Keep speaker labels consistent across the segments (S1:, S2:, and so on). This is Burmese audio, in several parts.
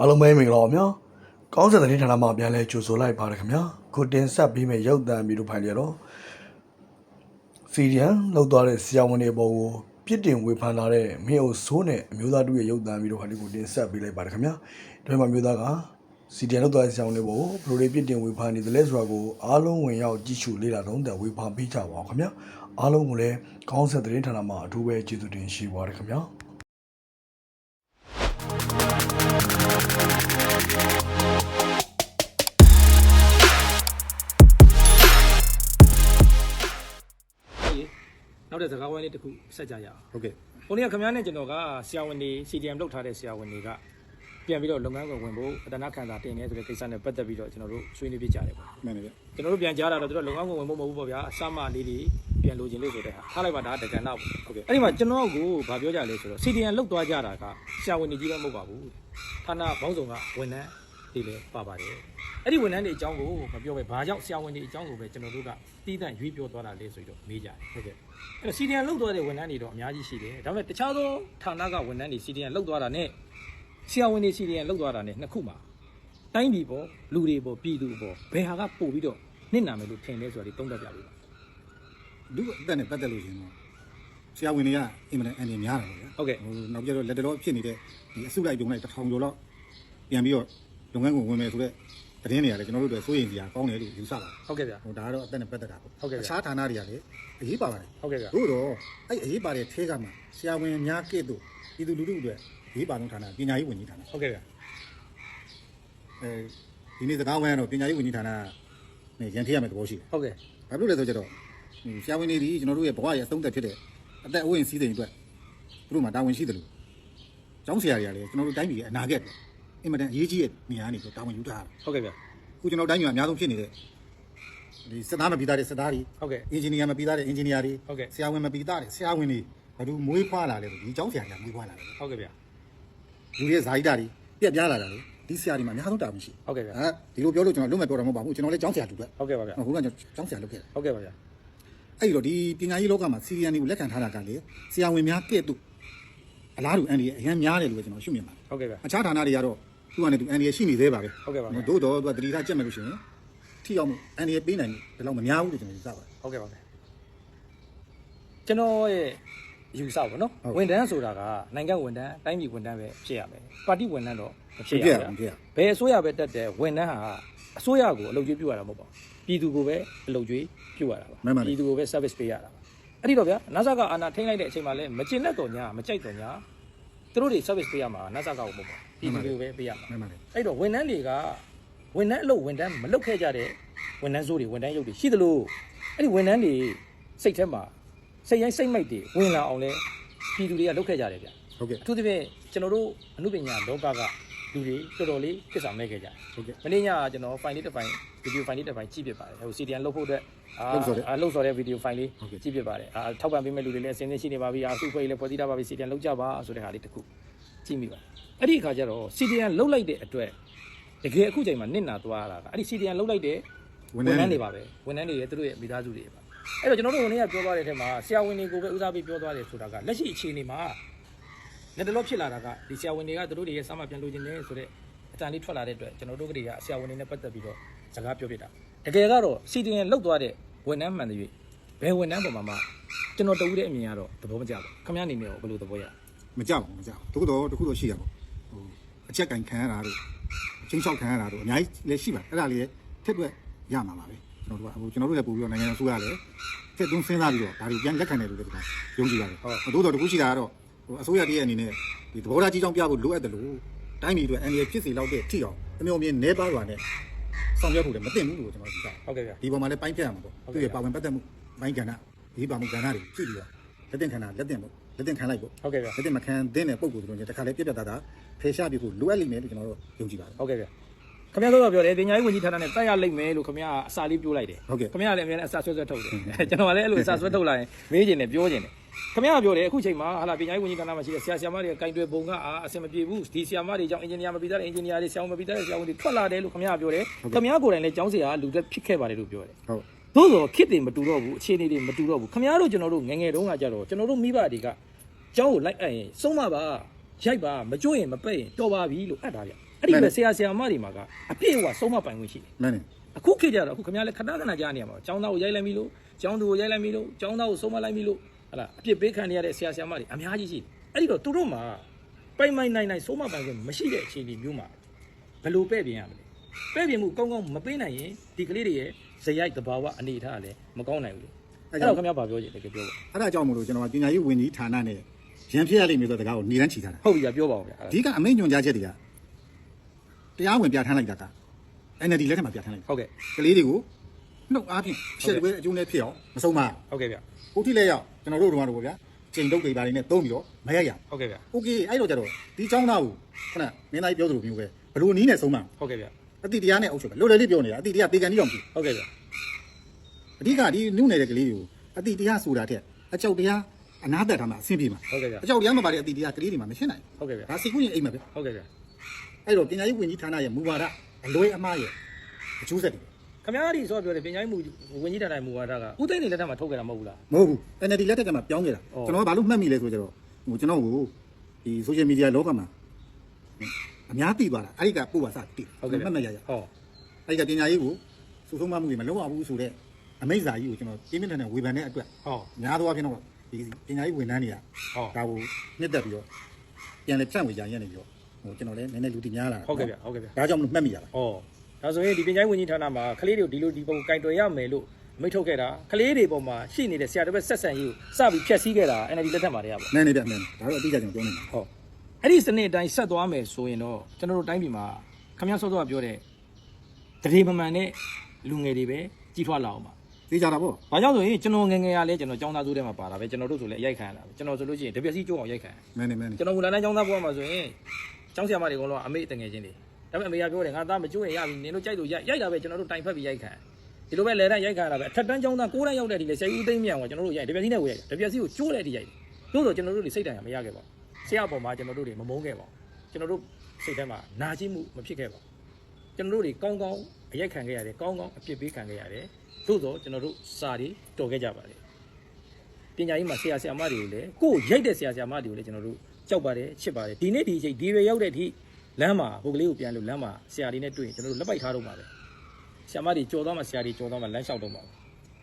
S1: အားလုံးပဲမင်္ဂလာပါဗျာကောင်းစံသတင်းဌာနမှာပြန်လဲကြိုဆိုလိုက်ပါတယ်ခင်ဗျာခုတင်ဆက်ပြီးမဲ့ရုပ်သံဗီဒီယိုဖိုင်တွေတော့စီရီယန်လောက်သွားတဲ့ဆရာဝန်တွေပေါ်ကိုပြစ်တင်ဝေဖန်လာတဲ့မင်းအိုဆိုးနဲ့အမျိုးသားတို့ရဲ့ရုပ်သံဗီဒီယိုဖိုင်တွေကိုတင်ဆက်ပေးလိုက်ပါတယ်ခင်ဗျာဒီမှာမျိုးသားကစီရီယန်လောက်သွားတဲ့ဆရာဝန်တွေပေါ်ကိုဘယ်လိုတွေပြစ်တင်ဝေဖန်နေသလဲဆိုတာကိုအားလုံးဝင်ရောက်ကြည့်ရှုလေ့လာတော့တဲ့ဝေဖန်ပေးကြပါအောင်ခင်ဗျာအားလုံးကိုလည်းကောင်းစံသတင်းဌာနမှာအထူးပဲကျေးဇူးတင်ရှိပါတယ်ခင်ဗျာ
S2: တဲ့စကားဝိုင်းလေးတစ်ခုဆက်ကြရအောင်
S3: ဟုတ်ကဲ့။
S2: ဟိုနေ့ကခင်ဗျားနဲ့ကျွန်တော်ကဆရာဝန်တွေ CDM လောက်ထားတဲ့ဆရာဝန်တွေကပြန်ပြီးတော့လုပ်ငန်းကိုဝင်ဖို့အတနာခံတာတင်နေဆိုတဲ့ကိစ္စနဲ့ပတ်သက်ပြီးတော့ကျွန်တော်တို့ဆွေးနွေးပြကြတယ်ပေါ့
S3: မှန်တယ်ဗျ။
S2: ကျွန်တော်တို့ပြန်ကြားတာတော့သူတို့လုပ်ငန်းကိုဝင်ဖို့မဟုတ်ဘူးပေါ့ဗျာ။အစမလေးတွေပြန်လိုချင်လို့ဆိုတဲ့ဟာထားလိုက်ပါဒါတက္ကနာပေါ့။ဟုတ်ကဲ့။အဲ့ဒီမှာကျွန်တော်ကိုဗာပြောကြလဲဆိုတော့ CDM လောက်သွားကြတာကဆရာဝန်တွေကြီးလည်းမဟုတ်ပါဘူး။ဌာနဘောင်းဆောင်ကဝန်ထမ်း တွေလည်းပါပါတယ်။အဲ့ဒီဝန်ထမ်းတွေအကြောင်းကိုမပြောပဲဘာကြောင့်ဆရာဝန်တွေအကြောင်းကိုပဲကျွန်တော်တို့ကတီးတန့်ရွေးပြောသွားတာလဲဆိုပြီးတော့မေးကြတယ်။ဟုတ်ကဲ့။အဲ့တော့ CDM လောက်သွားတဲ့ဝန်ထမ်းတွေတော့အများကြီးရှိတယ်။ဒါပေမဲ့တခြားသောဌာနကဝန်ထမ်းတွေ CDM လောက်သွားတာနဲ့ဆရာဝန်တွေ CDM လောက်သွားတာနဲ့နှစ်ခုမှာတိုင်းပြည်ပေါ်လူတွေပေါ်ပြည်သူပေါ်ဘယ်ဟာကပို့ပြီးတော့နစ်နာမယ်လို့ထင်လဲဆိုတာဒီသုံးသပ်ပြပေးပါ
S3: လူအသက်နဲ့ပတ်သက်လို့ရှင်တော့ဆရာဝန်တွေကအင်မတန်အန်ဒီများတယ်ဗျာ
S2: ဟုတ်ကဲ့
S3: ဟိုနောက်ပြတော့လက်တော်ဖြစ်နေတဲ့ဒီအစုလိုက်တုံလိုက်တစ်ထောင်ကျော်လောက်ပြန်ပြီးတော့ လုပ်ငန်းကိုဝင်မယ်ဆိုတော့သတင်းတွေကလည်းကျွန်တော်တို့တို့စိုးရိမ်စရာကောင်းတယ်လို့ယူဆပါတယ်
S2: ဟုတ်ကဲ့ဗျာ
S3: ဟိုဒါကတော့အသက်နဲ့ပတ်သက်တာပေါ့
S2: ဟုတ်ကဲ့ဗျာ
S3: အခြားဌာနတွေကလည်းအရေးပါပါတယ်
S2: ဟုတ်ကဲ့ဗျာ
S3: တို့တော့အဲ့အရေးပါတဲ့ထဲကမှဆရာဝန်များကဲ့သို့ပြည်သူလူထုအတွက်အရေးပါဆုံးဌာနပညာရေးဝန်ကြီးဌာန
S2: ဟုတ်ကဲ့ဗျာ
S3: အဲဒီနေ့စကားဝိုင်းကတော့ပညာရေးဝန်ကြီးဌာနနဲ့ရန်ထည့်ရမယ့်သဘောရှိတယ်
S2: ဟုတ်ကဲ့။
S3: ဘာဖြစ်လို့လဲဆိုကြတော့ဟိုဆရာဝန်တွေဒီကျွန်တော်တို့ရဲ့ဘဝရဲ့အဆုံးသက်ဖြစ်တဲ့အသက်အဝိဉ္စီးတဲ့အတွက်သူတို့မှာတာဝန်ရှိတယ်လို့ကျောင်းဆရာတွေကလည်းကျွန်တော်တို့တိုင်းပြည်ရဲ့အနာဂတ်ပဲ အင်မတန်အရေးကြီးတဲ့နေရာကနေပြီးတာဝန်ယူထားတာ
S2: ဟုတ်ကဲ့ဗျာ။
S3: အခုကျွန်တော်တိုင်းပြည်မှာအများဆုံးဖြစ်နေတဲ့ဒီစစ်သားမပြီးသားတဲ့စစ်သားတွေ
S2: ဟုတ်ကဲ့
S3: အင်ဂျင်နီယာမပြီးသားတဲ့အင်ဂျင်နီယာတွေ
S2: ဟုတ်ကဲ့
S3: ဆရာဝန်မပြီးသားတဲ့ဆရာဝန်တွေဘာလို့မွေးဖွားလာလဲဆိုဒီကျောင်းဆရာတွေကမွေးဖွားလာတယ်
S2: ဟုတ်ကဲ့ဗျာ
S3: လူတွေရဲ့ဇာတိတာတွေပြက်ပြားလာတာလေဒီဆရာတွေမှာအများဆုံးတာဝန်ရှိ
S2: ဟုတ်ကဲ့ဗျာ
S3: အဲဒီလိုပြောလို့ကျွန်တော်လုံးမဲ့ပြောတာမဟုတ်ပါဘူးကျွန်တော်လည်းကျောင်းဆရာတူပဲ
S2: ဟုတ်ကဲ့ပါဗျာ
S3: ဟိုကကျွန်တော်ကျောင်းဆရာလုပ်ခဲ့တယ်
S2: ဟုတ်ကဲ့ပါဗျာ
S3: အဲ့ဒီတော့ဒီပညာရေးလောကမှာစီရီယန်တွေကိုလက်ခံထားတာကလေဆရာဝန်များကဲ့သို့အလားတူအန်ဒီရဲ့အရန်များတယ်လို့ပဲကျွန်တော်ရှုမြင်ပါတယ်
S2: ဟုတ်ကဲ့ဗျာ
S3: အခြားဌာနတွေကတော့ သူကလည်းသူအန်ဒီရဲ့ရှိနေသေးပါပဲ
S2: ဟုတ်ကဲ့ပါဗျာ
S3: တို့တော့သူကတတိထားကြက်မယ်လို့ရှိရင်ထိရောက်မှုအန်ဒီရဲ့ပေးနိုင်မှုဒီလောက်မများဘူးလို့ကျွန်တော်ယူဆပါတယ်
S2: ဟုတ်ကဲ့ပါဗျာကျွန်တော်ရဲ့ယူဆပါနော်
S3: ဟုတ်
S2: ဝန်ထမ်းဆိုတာကနိုင်ငံဝန်ထမ်းတိုင်းပြည်ဝန်ထမ်းပဲဖြစ်ရမယ်ပါတီဝန်ထမ်းတော့မဖြစ်ရ
S3: မဖြစ်ရ
S2: ဘူး
S3: မဖြစ်ရ
S2: ဘယ်အစိုးရပဲတက်တဲ့ဝန်ထမ်းဟာအစိုးရကိုအလုပ်ကျွေးပြုရတာမဟုတ်ပါဘူးပြည်သူကိုပဲအလုပ်ကျွေးပြုရတာပါ
S3: မှန်ပါတယ်
S2: ပြည်သူကိုပဲ service ပေးရတာပါအဲ့ဒီတော့ဗျာနာဆာကအာဏာထိန်းလိုက်တဲ့အချိန်မှာလဲမကျင်တဲ့တော်ညာမကြိုက်တော်ညာ သူတို့တွေ service ပေးရမှာနာဆာကကိုမဟုတ်ပါဘူးပြည်သူတွေကိုပဲပေးရမှာ
S3: မှန်ပါတယ်
S2: အဲ့တော့ဝန်ထမ်းတွေကဝန်ထမ်းအလုပ်ဝန်ထမ်းမလုပ်ခဲ့ကြတဲ့ဝန်ထမ်းစိုးတွေဝန်ထမ်းရုပ်တွေရှိသလိုအဲ့ဒီဝန်ထမ်းတွေစိတ်ထဲမှာစိတ်ရိုင်းစိတ်မိုက်တွေဝင်လာအောင်လဲပြည်သူတွေကလုပ်ခဲ့ကြတယ်ဗျ
S3: ဟုတ်ကဲ့
S2: အထူးသဖြင့်ကျွန်တော်တို့အမှုပညာလောကက လူတွေတော်တော်လေးပြစ်ဆောင်မဲ့ခဲ့ကြတယ်
S3: ဟုတ်ကဲ့
S2: မနေ့ညကကျွန်တော် file လေးတစ်ပိုင်း video file လေးတစ်ပိုင်းကြည့်ပြပါတယ်ဟို CDN လုပ်ဖို့အတွက်အာ
S3: လှုပ်ဆော်တဲ့
S2: အာလှုပ်ဆော်တဲ့ video file လေး
S3: ဟုတ်ကဲ့
S2: ကြည့်ပြပါတယ်အာထောက်ပံ့ပေးမဲ့လူတွေလည်းအစင်းစင်းရှိနေပါပြီအာစုဖွဲ့လေးဖွဲ့စည်းထားပါပြီ CDN လုပ်ကြပါဆိုတဲ့ဟာလေးတစ်ခုကြည့်မိပါတယ်အဲ့ဒီအခါကျတော့ CDN လုပ်လိုက်တဲ့အတွက်တကယ်အခုချိန်မှာနစ်နာသွားတာကအဲ့ဒီ CDN လုပ်လိုက်တဲ့ဝန်ထမ်းတွေပါပဲဝန်ထမ်းတွေရဲ့သူတို့ရဲ့မိသားစုတွေပါအဲ့တော့ကျွန်တော်တို့ဝန်ထမ်းကပြောသွားတဲ့အထက်မှာဆရာဝန်တွေကိုပဲဦးစားပေးပြောသွားတယ်ဆိုတာကလက်ရှိအခြေအနေမှာ လက်တလောဖြစ်လာတာကဒီဆရာဝန်တွေကသူတို့တွေရဲ့စာမပြန်လို့ခြင်းနဲ့ဆိုတော့အတန်လေးထွက်လာတဲ့အတွက်ကျွန်တော်တို့ကတွေကဆရာဝန်တွေနဲ့ပတ်သက်ပြီးတော့စကားပြောပြတာတကယ်ကတော့စီတီန်လောက်သွားတဲ့ဝန်ထမ်းမှန်တဲ့ဘယ်ဝန်ထမ်းပေါ်မှာမှကျွန်တော်တူတဲ့အမြင်ကတော့သဘောမကျဘူးခင်ဗျားအနေနဲ့ရောဘယ်လိုသဘောရ
S3: မကြောက်ဘူးမကြောက်ဘူးတို့တော့တခုတော့ရှိရပေါ့ဟိုအချက်ကင်ခံရတာတို့ချင်းချောက်ခံရတာတို့အများကြီးလည်းရှိပါတယ်အဲ့ဒါလေးရဲ့ထက်တွက်ရမှာပါပဲကျွန်တော်တို့ကဟိုကျွန်တော်တို့လည်းပို့ပြီးတော့နိုင်ငံတော်ဆိုရလည်းထက်သွင်းစဉ်းစားပြီးတော့ဒါတွေပြန်လက်ခံတယ်လို့လည်းဒီမှာယုံကြည်ပါတယ်တို့တော့တခုရှိတာကတော့ ဟိုအစိုးရတည်းရဲ့အနေနဲ့ဒီသဘောထားကြီးကြောင်းပြဖို့လိုအပ်တယ်လို့တိုင်းပြည်အတွက်အန်ဒီဖြစ်စီလောက်တဲ့ထိအောင်အမျိုးမျိုးနေပါသွားတဲ့ဆောင်ရွက်ဖို့လည်းမသိဘူးလို့ကျွန်တော်ယူဆတယ်
S2: ဟုတ်ကဲ့ဗျာ
S3: ဒီပေါ်မှာလည်းပိုင်းဖြတ်ရမှာပေါ့
S2: ဟုတ်
S3: သူ
S2: ကဲ့
S3: ရဲ့ပါဝင်ပတ်သက်မှုပိုင်းကဏ္ဍဒီပါမှုကဏ္ဍတွေကြည့်ပြီးတော့လက်တင်ခန္ဓာလက်တင်ပေါ့လက်တင်ခံလိုက်ပေါ့
S2: ဟုတ်ကဲ့ဗျာ
S3: လက်တင်မခံတဲ့တဲ့ပုံကိုယ်တို့တခါလဲပြက်ပြက်သားသားဖေရှားပြဖို့လိုအပ်လိမ့်မယ်လို့ကျွန်တော်တို့ယုံကြည်ပါတယ်
S2: ဟုတ်ကဲ့ဗျာခင်ဗျားတို့ကပြောတယ်တင်ညာရေးဝန်ကြီးဌာနနဲ့တိုက်ရလိမ့်မယ်လို့ခင်ဗျားအစာလေးပြောလိုက်တယ်
S3: ဟုတ်ကဲ့
S2: ခင်ဗျားလည်းအများနဲ့အစာဆွဲဆွဲထုတ်တယ်ကျွန်တော်ကလည်းအဲ့လိုအစာဆွဲထုတ်လာရင်မေးချင်တယ်ပြောချင်တယ် ခင်ဗျားကပြောတယ်အခုချိန်မှာဟာလာပညာရေးဝန်ကြီးဌာနမှာရှိတဲ့ဆရာဆရာမတွေကကင်တွယ်ပုံကအာအဆင်မပြေဘူးဒီဆရာမတွေကြောင့်အင်ဂျင်နီယာမပြီးသားတဲ့အင်ဂျင်နီယာတွေဆရာဝန်မပြီးသားတဲ့ဆရာဝန်တွေထွက်လာတယ်လို့ခင်ဗျားကပြောတယ်ခင်ဗျားကိုယ်တိုင်လည်းကျောင်းဆရာကလူသက်ဖြစ်ခဲ့ပါတယ်လို့ပြောတယ်
S3: ဟုတ်
S2: သို့သောခစ်တွေမတူတော့ဘူးအခြေအနေတွေမတူတော့ဘူးခင်ဗျားတို့ကျွန်တော်တို့ငယ်ငယ်တုန်းကကြတော့ကျွန်တော်တို့မိဘတွေကကျောင်းကိုလိုက်အပ်ရင်စုံမပါရိုက်ပါမကြွရင်မပက်ရင်တော်ပါပြီလို့အပ်တာဗျအဲ့ဒီပဲဆရာဆရာမတွေမှာကအပြည့်အဝဆုံးမပိုင်ခွင့်ရှိတယ်
S3: မှန်တယ်
S2: အခုခေတ်ကြတော့အခုခင်ဗျားလည်းခဏခဏကြားနေရမှာကျောင်းသားကိုရိုက်လိုက်ပြီလို့ကျောင်းသူကိုရိုက်လိုက်ပြီလို့ကျောင်းသားကိုဆုံးမလိုက်ပြီလို့ ဟလာအပြစ်ပေးခံနေရတဲ့ဆရာဆရာမတွေအများကြီးရှိတယ်အဲ့ဒီတော့သူတို့မှာပိုင်ပိုင်နိုင်နိုင်ဆုံးမပိုင်ခွင့်မရှိတဲ့အခြေအနေမျိုးမှာဘယ်လိုပဲ့ပြင်ရမလဲပဲ့ပြင်မှုကောင်းကောင်းမပေးနိုင်ရင်ဒီကလေးတွေရဲ့ဇယိုက်သဘာဝအနေထားကလည်းမကောင်းနိုင်ဘူးလေအဲ့တော့ခင်ဗျားဘာပြောချင်လဲကြပြောပါ
S3: အဲ့ဒါကြောင့်မလို့ကျွန်တော်ကပညာရေးဝန်ကြီးဌာနနဲ့ရန်ဖြစ်ရလိမ့်မယ်ဆိုတဲ့တကားကိုနေတန်းချီထားတာ
S2: ဟုတ်ပြီကြာပြောပါဦးဗျာအဲ့
S3: အဓိကအမိန့်ညွှန်ကြားချက်တွေကတရားဝင်ပြဋ္ဌာန်းလိုက်တာက NLD လက်ထက်မှာပြဋ္ဌာန်းလိုက်
S2: ဟုတ်ကဲ့
S3: ကလေးတွေကိုနှုတ်အားဖြင့်ရှက်ွဲအကျိုးနဲ့ဖြစ်အောင်မဆုံးမ
S2: ဟုတ်ကဲ့ဗျာ
S3: ဟုတ်တိလဲရောက် ကျွန်တော်တို့တို့ကတော့ဗျာချိန်တုပ်တွေပါနေနဲ့သုံးပြီးတော့မရရ
S2: ဟုတ်ကဲ့ဗျာ
S3: โอเคအဲ့တော့ကျတော့ဒီចောင်းသားကိုခုနမင်းသားကြီးပြောသလိုမျိုးပဲဘလို့နီးနဲ့ဆုံးမ
S2: ဟုတ်ကဲ့ဗျာ
S3: အတိတရားနဲ့အုပ်ချုပ်ပဲလိုတယ်လေးပြောနေတာအတိတရားပေကန်ကြီးအောင်ပြီ
S2: ဟုတ်ကဲ့ဗျာ
S3: အဓိကဒီနုနယ်တဲ့ကလေးကိုအတိတရားဆိုတာတဲ့အကြောက်တရားအနာသက်ထားမှာအဆင်ပြေမှာ
S2: ဟုတ်ကဲ့ဗျာ
S3: အကြောက်တရားမပါတဲ့အတိတရားကလေးတွေမှာမရှင်းနိုင်
S2: ဟုတ်ကဲ့ဗျာ
S3: ဒါစိတ်ကူးရင်အိမ်မှာပဲ
S2: ဟုတ်ကဲ့ဗျာ
S3: အဲ့တော့ပညာရေးဝန်ကြီးဌာနရဲ့မူဝါဒအလွဲအမှားရဲ့အကျိုးဆက်တွေ
S2: ခင်ဗျားဒီဆိုပြောတယ်ပညာရေးမှုဝင်ကြီးဌာနမူဝါဒကဦးသိန်းနေလက်ထက်မှာထုတ်ခဲ့တာမဟုတ်ဘူးလား
S3: မဟုတ်ဘူး NLD လက်ထက်ကမှပြောင်းခဲ့တာ
S2: အော်
S3: ကျွန်တော်ကဘာလို့မှတ်မိလဲဆိုကြတော့ဟိုကျွန်တော်ကိုဒီ social media လောကမှာအများသိသွားတာအဲ့ဒီကပို့ပါစတည်မှတ်မှတ်ရရ
S2: ဟော
S3: အဲ့ဒီကပညာရေးကိုစုဆုံးမမှုတွေမလုပ်ရဘူးဆိုတော့အမိန့်စာကြီးကိုကျွန်တော်ပြင်းပြင်းထန်ထန်ဝေဖန်တဲ့အတွက်
S2: ဟော
S3: များသောအားဖြင့်တော့ဒီပညာရေးဝန်ထမ်းတွေက
S2: ဟော
S3: ဒါကိုနှစ်သက်ပြီးတော့ပြန်လေဖြန့်ဝေကြရနေပြီးတော့ဟိုကျွန်တော်လည်းနည်းနည်းလူတီများလာတာ
S2: ဟုတ်ကဲ့ဗျာဟုတ်ကဲ့ဗျာ
S3: ဒါကြောင့်မလို့မှတ်မိရပါ
S2: ဩ ဒါဆိုရင်ဒီပညာရေးဝန်ကြီးဌာနမှာကလေးတွေကိုဒီလိုဒီပုံကင်တွယ်ရမယ်လို့မိတ်ထုတ်ခဲ့တာကလေးတွေပေါ်မှာရှိနေတဲ့ဆရာတစ်ပည့်ဆက်ဆံရေးကိုစပြီးဖျက်ဆီးခဲ့တာ NLD လက်ထက်မှာတည်းကပေါ့
S3: နည်းနည်းပြနည်းဒါတော့အတိအကျကျွန်တော်ပြောနေတာ
S2: ဟုတ်အဲ့ဒီစနစ်အတိုင်းဆက်သွားမယ်ဆိုရင်တော့ကျွန်တော်တို့တိုင်းပြည်မှာခမရစောစောကပြောတဲ့တရေမမှန်တဲ့လူငယ်တွေပဲကြီးထွားလာအောင်ပါ
S3: သိကြတာပေါ့
S2: ။ဘာကြောင့်ဆိုရင်ကျွန်တော်ငယ်ငယ်ကလည်းကျွန်တော်ចောင်းသားစုထဲမှာပါတာပဲကျွန်တော်တို့ဆိုလည်းအရိုက်ခံရတာပဲကျွန်တော်ဆိုလို့ရှိရင်တပြက်စီကျိုးအောင်ရိုက်ခံရ
S3: မင်းနေမင်းနေ
S2: ကျွန်တော်မူလာတိုင်းចောင်းသားဘဝမှာဆိုရင်ចောင်းဆရာမတွေကတော့အမေတငယ်ချင်းတွေ ဒါပေမဲ့အမေကပြောတယ်ငါသားမကျိုးရင်ရပြီနင်တို့ကြိုက်လို့ရိုက်ရိုက်တာပဲကျွန်တော်တို့တိုင်ဖက်ပြီးရိုက်ခံဒီလိုပဲလဲတန်းရိုက်ခံရတာပဲအထက်တန်းចောင်းသားကိုးတန်းရောက်တဲ့အထိလေဆယ်ဦးသိမ်းမြောင်ကကျွန်တော်တို့ရိုက်တပြက်စီနဲ့ဝယ်ရိုက်တပြက်စီကိုကျိုးတဲ့အထိရိုက်တယ်တို့ဆိုကျွန်တော်တို့တွေစိတ်တိုင်မရခဲ့ပါဘူးဆရာပေါ်မှာကျွန်တော်တို့တွေမမုန်းခဲ့ပါဘူးကျွန်တော်တို့စိတ်ထဲမှာနာကျင်မှုမဖြစ်ခဲ့ပါဘူးကျွန်တော်တို့တွေကောင်းကောင်းအရိုက်ခံခဲ့ရတယ်ကောင်းကောင်းအပြစ်ပေးခံခဲ့ရတယ်သို့တော့ကျွန်တော်တို့စာတွေတော်ခဲ့ကြပါတယ်ပညာရေးမှာဆရာဆရာမတွေကိုလည်းကိုယ်ရိုက်တဲ့ဆရာဆရာမတွေကိုလည်းကျွန်တော်တို့ကြောက်ပါတယ်ချစ်ပါတယ်ဒီနေ့ဒီအချိန်ဒီရွယ်ရောက်တဲ့အထိ လမ်းမှာဟိုကလေးကိုပြန်လို့လမ်းမှာဆရာတွေနဲ့တွေ့ရင်ကျွန်တော်တို့လက်ပိုက်ထားတော့မှာပဲဆရာမတွေကြော်သွားမှဆရာတွေကြော်သွားမှလမ်းလျှောက်တော့မှာပဲ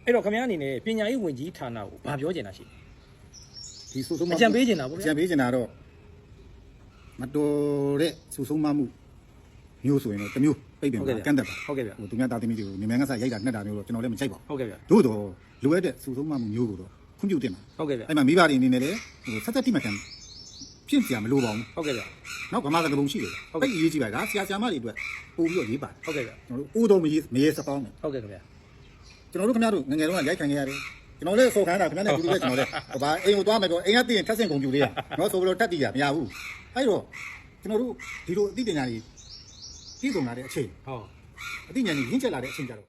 S2: အဲ့တော့ခင်ဗျားအနေနဲ့ပညာရေးဝန်ကြီးဌာနကိုဘာပြောချင်တာရှိလဲ
S3: ဒီစုဆုံးမ
S2: အကြံပေးချင်တာပေါ့
S3: အ
S2: ဗျာ
S3: ကြံပေးချင်တာတော့မတော်တဲ့စုဆုံးမမှုမျိုးဆိုရင်တော့တစ်မျိုးပြိတ်ပင်ပါကန့်သက်ပါ
S2: ဟုတ်ကဲ့ဗျာ
S3: ဟိုသူများတာသမီတွေကိုနေမန်းကစားရိုက်တာနှက်တာမျိုးတော့ကျွန်တော်လည်းမကြိုက်ပါဘူး
S2: ဟုတ်ကဲ့ဗျာ
S3: သို့တော့လိုအပ်တဲ့စုဆုံးမမှုမျိုးကိုတော့ခွင့်ပြုတင်ပါ
S2: ဟုတ်ကဲ့ဗျာ
S3: အဲ့မှာမိဘတွေအနေနဲ့လည်းဟိုဆက်သက်တိမှတ်ခံဖြစ်ကြမလို့ပါဘူး
S2: ဟုတ်ကဲ့ဗျာ
S3: နောက်ဗမာစကားပုံရှိတယ်
S2: ဟုတ်ကဲ့
S3: အဲ့ဒီရေးကြည့်ပါဒါဆရာဆရာမတွေအတွက်ပို့ပြီးတော့ရေးပါတယ်
S2: ဟုတ်ကဲ့ဗျာ
S3: ကျွန်တော်တို့ဦးတော်မရေးမရေးစပေါင်းတယ်
S2: ဟုတ်ကဲ့ခင်ဗျာ
S3: ကျွန်တော်တို့ခင်ဗျားတို့ငယ်ငယ်တုန်းကရိုက်ခံခဲ့ရတယ်ကျွန်တော်လည်းစော်ခံတာခင်ဗျားနဲ့အတူတူပဲကျွန်တော်လည်းဟိုဗာအိမ်ကိုသွားမယ်တော့အိမ်ကတည်ရင်ထက်ဆင့်ကုန်ပြူလေးရနော်ဆိုပြီးတော့တက်တည်ရမရဘူးအဲ့တော့ကျွန်တော်တို့ဒီလိုအသိပညာတွေပြည်စုံလာတဲ့အချိန်
S2: ဟုတ်
S3: အသိဉာဏ်ကြီးရင့်ကျက်လာတဲ့အချိန်ကြတော့